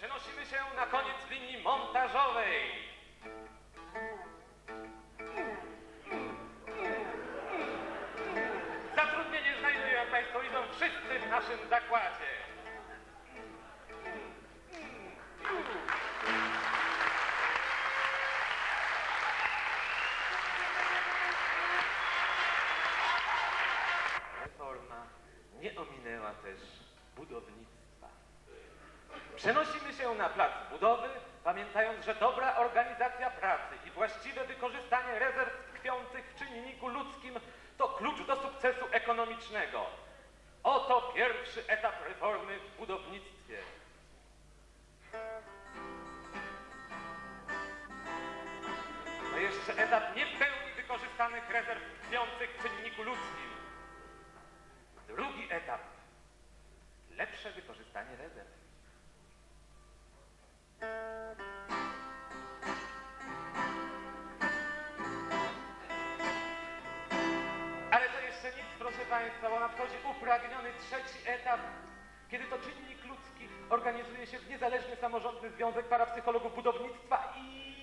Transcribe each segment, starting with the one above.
Przenosimy się na koniec linii montażowej. Zatrudnienie znajdują, jak Państwo widzą, wszyscy w naszym zakładzie. Reforma nie ominęła też budownictwa. Przenosimy się na plac budowy, pamiętając, że dobra organizacja pracy i właściwe wykorzystanie rezerw tkwiących w czynniku ludzkim to klucz do sukcesu ekonomicznego. Oto pierwszy etap reformy w budownictwie. To jeszcze etap nie w pełni wykorzystanych rezerw tkwiących w czynniku ludzkim. Drugi etap. Lepsze proszę Państwa, bo nadchodzi upragniony trzeci etap, kiedy to czynnik ludzki organizuje się w niezależny samorządny związek parapsychologów budownictwa i...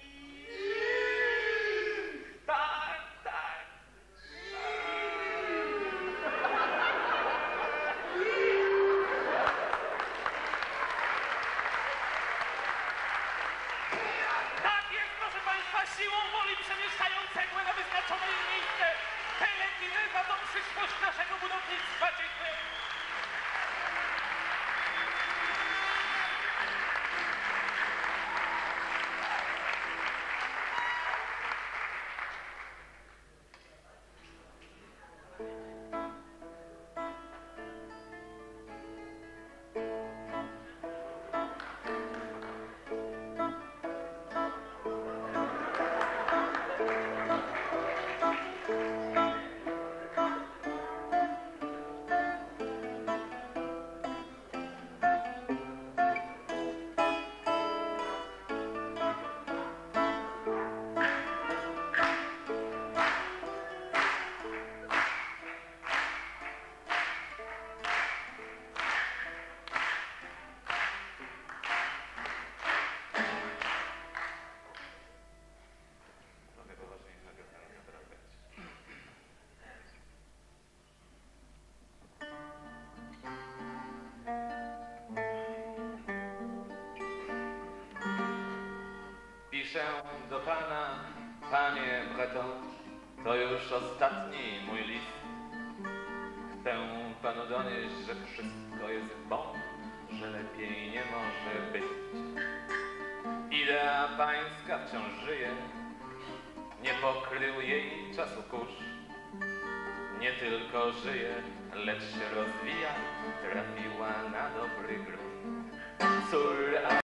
Piszę do pana, panie Breton, to już ostatni mój list. Chcę panu donieść, że wszystko jest bon, że lepiej nie może być. Idea pańska wciąż żyje, nie pokrył jej czasu kurz. Nie tylko żyje, lecz się rozwija, trafiła na dobry grunt. Córa